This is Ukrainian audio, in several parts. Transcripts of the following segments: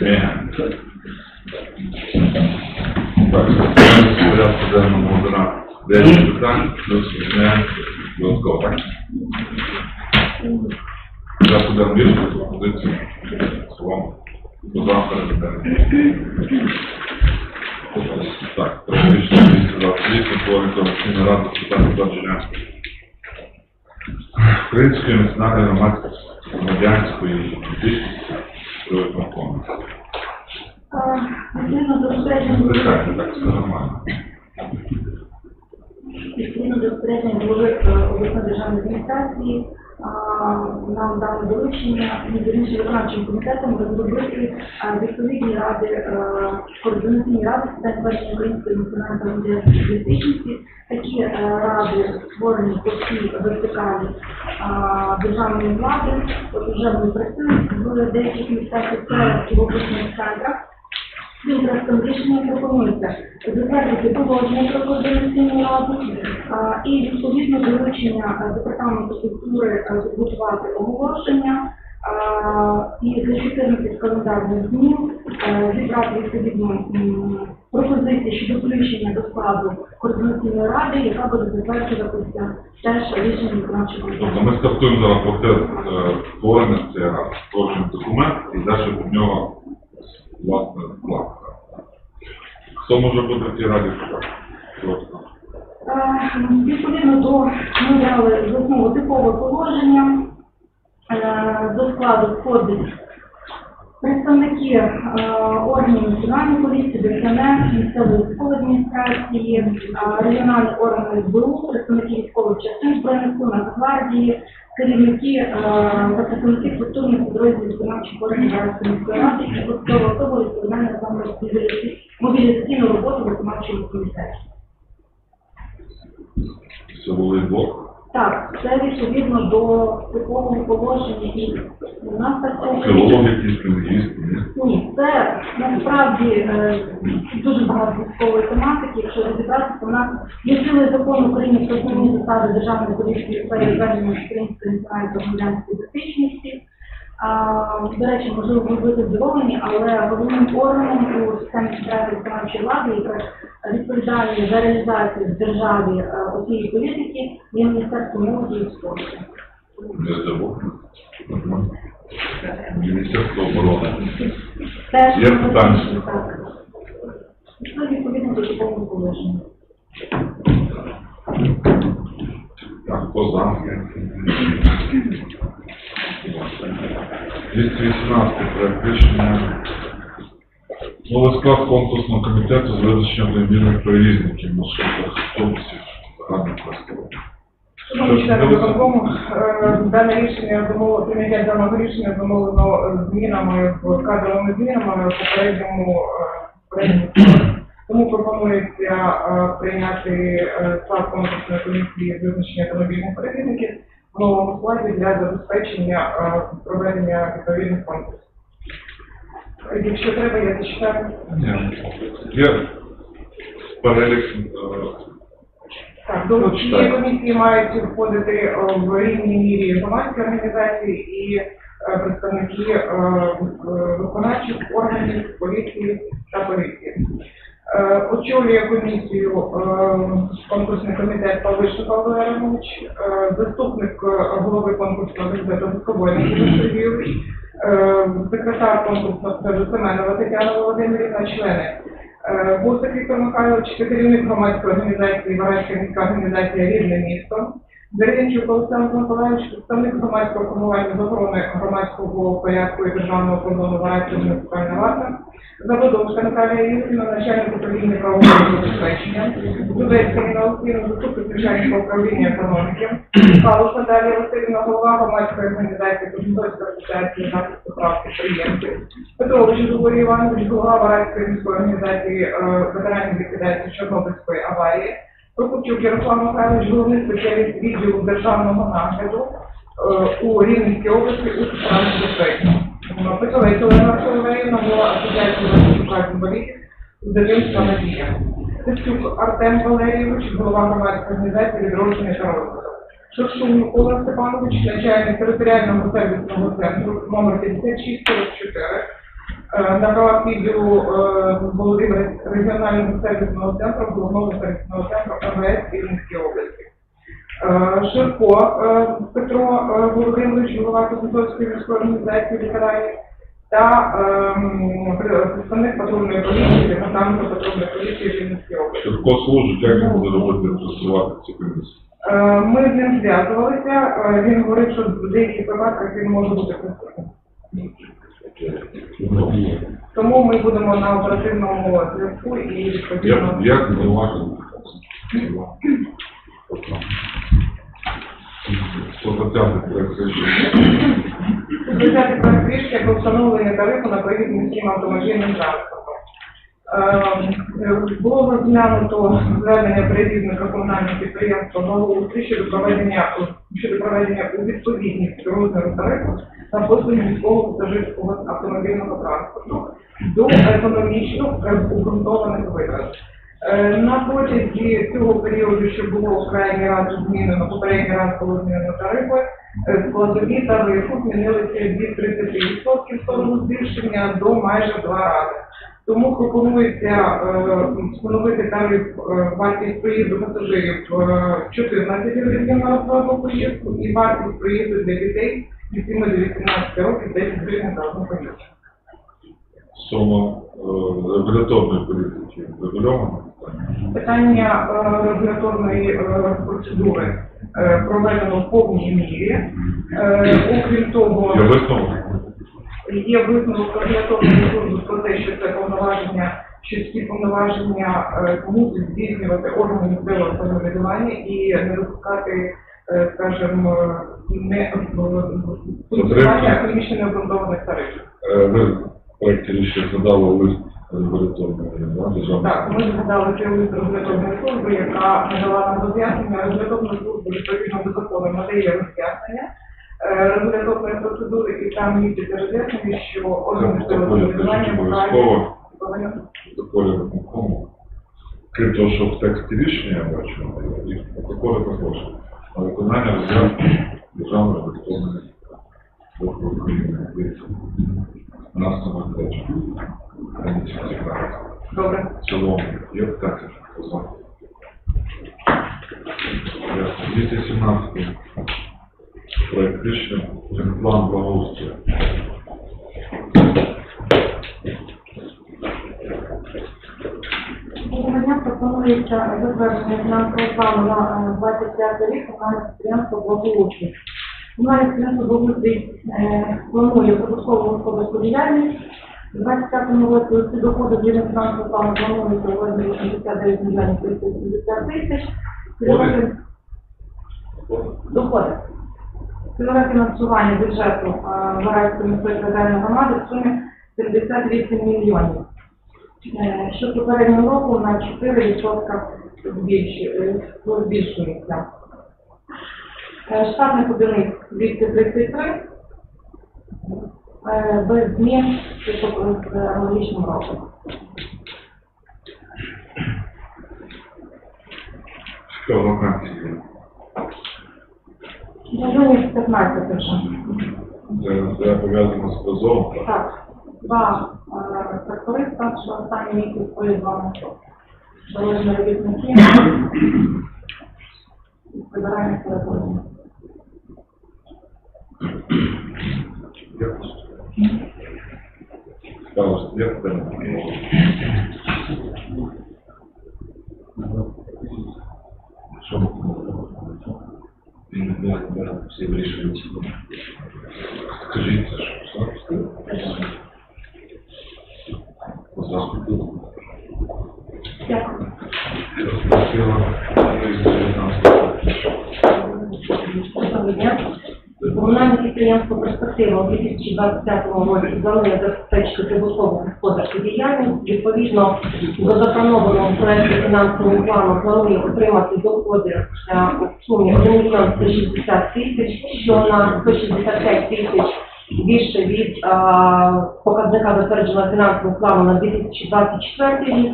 Ні. Так, порядку денному одна. Дев'ять питань, плюс одне додатково, так? Я подам віршу, позицію, словом, до завтра Так, практично 228, створення виконкому. Відповідно до розпорядження Звичайно, так, все нормально. відповідно до розпорядження голови обласної державної адміністрації, нам дали доручення між іншим виконавчим комітетом розробити відповідні ради, е, координаційні ради з питань української національної та громадянської ідентичності. Такі е, ради створені по всій вертикалі державної влади. Вже вони працюють в деяких містах і в обласних центрах. Проектом рішення пропонується затвердити положення про координаційну раду і відповідно доручення е, департаменту культури е, підготувати оголошення і за 14 календарних днів е, зібрати відповідно пропозиції щодо включення до складу координаційної ради, яка буде затверджуватися теж рішенням виконавчого Тобто ми стартуємо зараз процес е, створення цієї ради, створюємо документ і далі від нього власне вкладка. Хто може бути в цій. Е, Відповідно до ми брали з основу типове положення, е, до складу входить представники е, органів національної поліції, ДСНС, місцевої військової адміністрації, регіональні органи СБУ, представники військових частин збройних сил, Нацгвардії, керівники та представники структурних підрозділів виконавчих органів міської ради і посадова особа відповідальна за мобілізаційну- мобілізаційну роботу виконавчого комітету. Силовий блок. Так, це відповідно до типового положення і у нас лінгвіст, ні? Ні, це насправді е, дуже багато військової тематики. Якщо розібратися, то у нас є цілий закон України про основні засади державної політики у сфері ведення української національної та громадянської ідентичності. До речі, можливо, ви будете здивовані, але головним органом у системі центральної виконавчої влади, яка відповідальний за реалізацію в державі е, оцієї політики, є Міністерство молоді і спорту. Не. Міністерство оборони. Є питання? Це відповідно до такого положення. Так, хто за? 218 проект рішення. Новий склад конкурсного комітету з визначенням автомобільних перевізників, маршрутних автобусів, радних транспорту. Шановні члени виконкому, е, дане рішення замовлено, прийняття даного рішення замовлено е, змінами в кадровими змінами в попередньому е, попередньому складі. Тому пропонується е, прийняти е, склад конкурсної комісії з визначення автомобільних перевізників новому складі для забезпечення е, проведення відповідних конкурсів. Якщо треба, я зачитаю. Є перелік е, Так, до Ну, цієї комісії мають входити е, в рівній мірі громадські організації і представники виконавчих органів, поліції та поліції. Е, Очолює комісію е, конкурсний комітет Павлишин Павло Яремович, заступник е, голови конкурсного комітету Андрій Сергійович, секретар конкурсного Семенова Тетяна Володимирівна, члени. Бусик Віктор Михайлович, керівник громадської організації Вараська міська організація Рідне місто. Дерев'янчук Олександр Миколаївич, представник громадського формування з охорони громадського порядку і державного кордону Вараської муніципальної варти. Забудовська Наталія Юрівна, начальник управління правового забезпечення. Дудецька Ніна Олексійовна, заступник начальника управління економіки. Павлов Наталія Васильівна, голова громадської організації Кожнодольської асоціації захисту прав підприємців. Петрович Григорій Іванович, голова Вараської міської організації ветеранів ліквідації Чорнобильської аварії. Прокопчук Ярослав Михайлович, головний спеціаліст відділу державного нагляду е, у Рівненській області у справах безпеки. Петрович Олена Соловейна, голова асоціації захисту інвалідів з дитинства Надія. Тищук Артем Валерійович, голова громадської організації відродження та розвиток. Шуршун Микола Степанович, начальник територіального сервісного центру номер 5644. Е, На правах відділу е, Володимир регіонального сервісного центру, головного сервісного центру МВС Рівненської області. Е, Ширко Петро Володимирович, голова Кузнецовської міської організації ветеранів, та ем, представник патрульної поліції, департаменту патрульної поліції Рівненської області. Швидко служить, як він буде робити працювати ці комісії? Ми з ним зв'язувалися, він говорить, що в деяких випадках він може бути присутнім. Тому ми будемо на оперативному зв'язку і відповідно. як зауважити? Хто за ця проект рішення? Про встановлення тарифу на проїзд міським автомобільним транспортом. Е, Було розглянуто звернення перевізника комунального підприємства «Благоустрій» щодо проведення щодо проведення у відповідність розміру тарифу на послуги міського пасажирського автомобільного транспорту до економічно обґрунтованих витрат. Е, На протязі цього періоду, що було крайній раз змінено, попередній раз було змінено тарифи, е, складові тарифу змінилися від 30% в сторону збільшення до майже два рази. Тому пропонується е, встановити тариф вартість проїзду пасажирів е, 14 гривень на одну поїздку і вартість проїзду для дітей від 7 до 18 років 10 гривень за одну поїздку. Сума е, регуляторної політики регульована? Питання е, регуляторної е, процедури проведено в повній мірі. Окрім того, Я висновок? є висновок регуляторної служби про те, що це повноваження, що ці повноваження мусить здійснювати органи місцевого самоврядування і не допускати, скажімо, не функціонування економічно необґрунтованих тарифів. Е, Ви в проєкті рішення задали лист регуляторної державної Так, ми згадали цю лист регуляторної служби, яка надала нам роз'яснення. Регуляторна служба відповідно до закону надає роз'яснення е, регуляторної процедури, і там міститься роз'яснення, що органи самоврядування обов'язково. повинні протоколі. Крім того, що в тексті рішення я бачу, і в протоколі також. На виконання роз'яснень державної електронної України. Дивіться. Нас цікаво. добре. В цілому є питання? Ясно. 217 проект рішення, план благоустрою. Дня пропонується затвердження фінансового плану на е, 25 рік комунальне підприємство «Благоустрій». Комунальне підприємство «Благоустрій» е, планує податкову господарську діяльність. У 25 році ці доходи згідно фінансового плану плануються у розмірі 89 мільйонів 370 тисяч. Доходи. Цільове фінансування бюджету е, Варайської міської територіальної громади в сумі 78 мільйонів е, що попереднього року на 4% збільшу- е, збільшується. Е, Штатних одиниць 233, е, без змін з аналогічним роком. Що вакансії? Мільйонів 15 вже. Це, пов'язано з прозором, так? Два е, тракториста, що останні місяць поїздили залежні робітники. Це? Що ми Він не бере всі вирішують. Скажіть, це що? По заходу. Дякую. Дня. Комунальне підприємство «Перспектива» у 2025 році планує забезпечити прибуткову господарську діяльність. Відповідно до запланованого проекту фінансового плану планує отримати доходи е, в сумі 1 мільйон 160 тисяч, що на 165 тисяч більше від е, показника затвердженого фінансового плану на 2024 рік.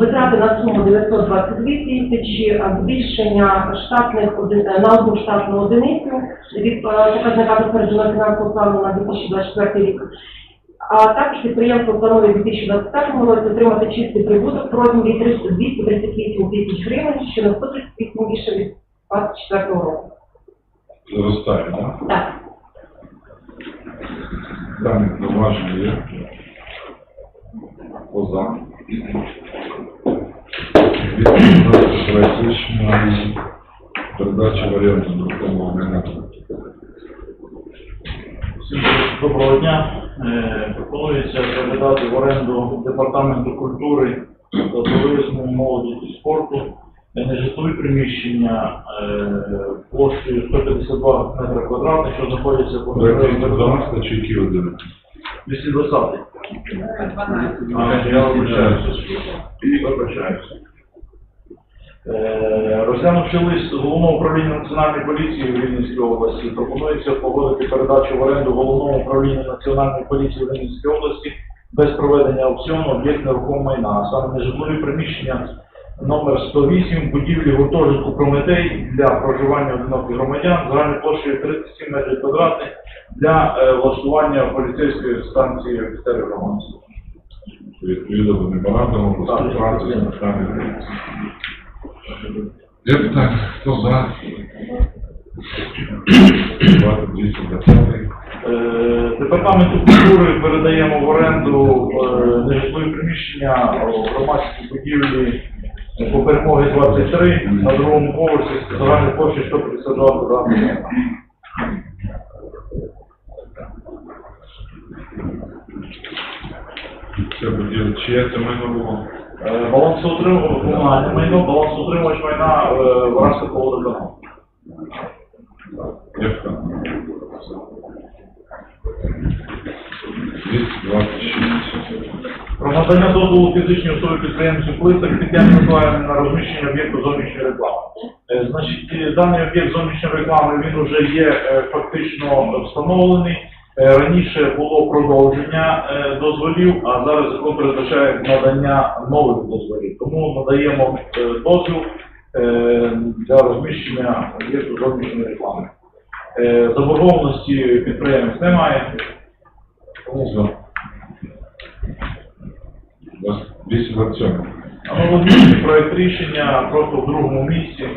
Витрати на суму 922 тисячі, збільшення штатних е, на одну штатну одиницю від е, показника затвердженого фінансового плану на 2024 рік. А також підприємство планує у 2025 році отримати чистий прибуток в розмірі 238 тисяч гривень, що на 138 більше від 2024 року. Зростає, так? Так. Дані зауваження є. Поза. Проект рішення передачі в оренду нерухомого майна. Всім доброго дня. Е, Пропонується передати в оренду департаменту культури та туризму, молоді і спорту нежитлові приміщення е, площею 152 метри квадратних, що знаходяться по Проект рішення 12 чи які один? 220. 12. А, я вибачаюся. Вибачаюся. Розглянувши лист головного управління національної поліції в Рівненській області, пропонується погодити передачу в оренду головного управління національної поліції в Рівненській області без проведення аукціону об'єкт нерухомого майна, а саме нежитлові приміщення номер 108 будівлі гуртожитку Прометей для проживання одиноких громадян загальною площею 37 метрів квадратних для е, влаштування поліцейської станції офіцерів громадського. Відповідно до меморандуму про Так, співпрацю з. Є питання? Хто за? 2220. Е, Департаменту культури передаємо в оренду е, нежитлові приміщення у громадській будівлі по перемоги 23 на другому поверсі з загальною площею 152 квадратних метри. Це буде, чиє це майно було? Балансоутримувач, комунальне майно, балансоутримувач майна е, Вараського водоканалу. Питання? 226. Про надання дозволу фізичній особі підприємцю Плисак Тетяні Миколаївні на розміщення об'єкту зовнішньої реклами. Е, Значить, даний об'єкт зовнішньої реклами, він вже є е, фактично встановлений. Е, Раніше було продовження дозволів, а зараз закон передбачає надання нових дозволів. Тому надаємо дозвіл для розміщення об'єкту зовнішньої реклами. Е, Заборгованості підприємець немає, тому За. У вас 227. Аналогічний проект рішення просто в другому місці.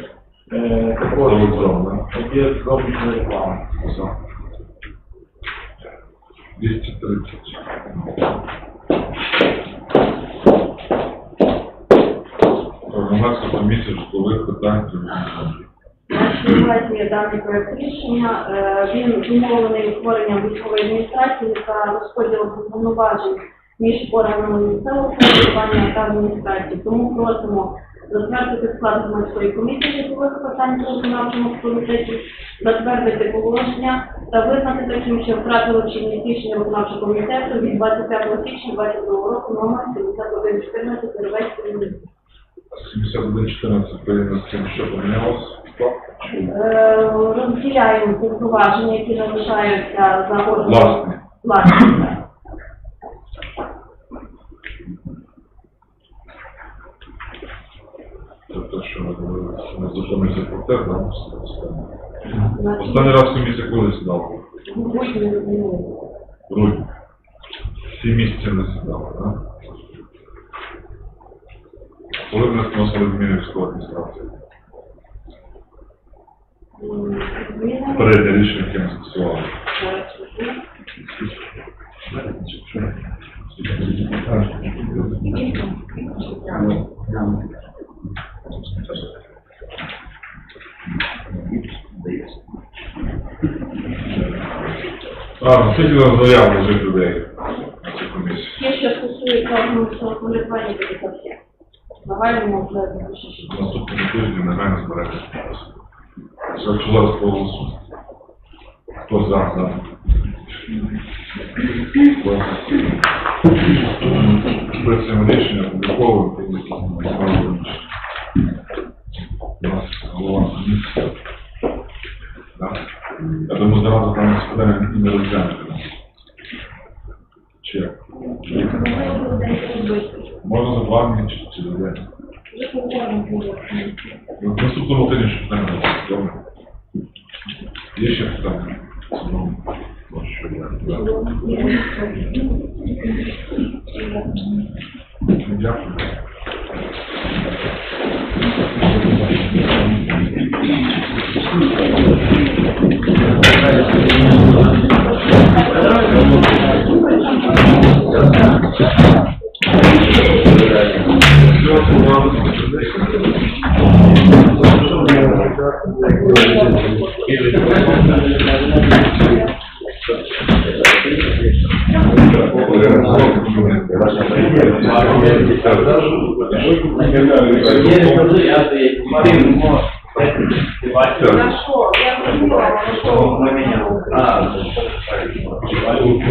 Е, також За об'єкт зовнішньої реклами. За. 230. Громадська комісія житлових питань. Наразі даний проект рішення, е, він зумовлений утворенням військової адміністрації та розподілом повноважень між органами місцевого самоврядування та адміністрації. Тому просимо затвердити склад громадської комісії житлових питань у виконавчому комітеті, затвердити положення та визнати таким, що втратило чинність рішення виконавчого комітету від 25 січня 2022 року номер 7114 Деревецької 7114 порівняно з тим, що помінялося. Е, розділяємо повноваження, які залишаються за органом. Власне. Власне, так. Це те, що ми говорили, що ми закони запортер, да? останнє. Значить, Останній раз комісія коли сідала? в грудні ми змінили. В грудні. Сім місяців не сідала, так? Коли в нас вносили зміни в рішення, яке ми скасували. А, ну, скільки нам заяв лежить людей на цю комісію? Те, що стосується органу самоврядування, все. Загальному вже залишиш. Наступного тижня негайно зберете. Якщо зараз проголосуємо. Хто за, за? При цьому рішення опубліковуємо про які У нас голова комісії. Да? Я думаю, зразу там питання і не розглянути. Чи як? Можна за два місяці чи за день. Ну, в Наступному тижні, щоб не. Добре. Є ще питання? Ну, Дякую. На що?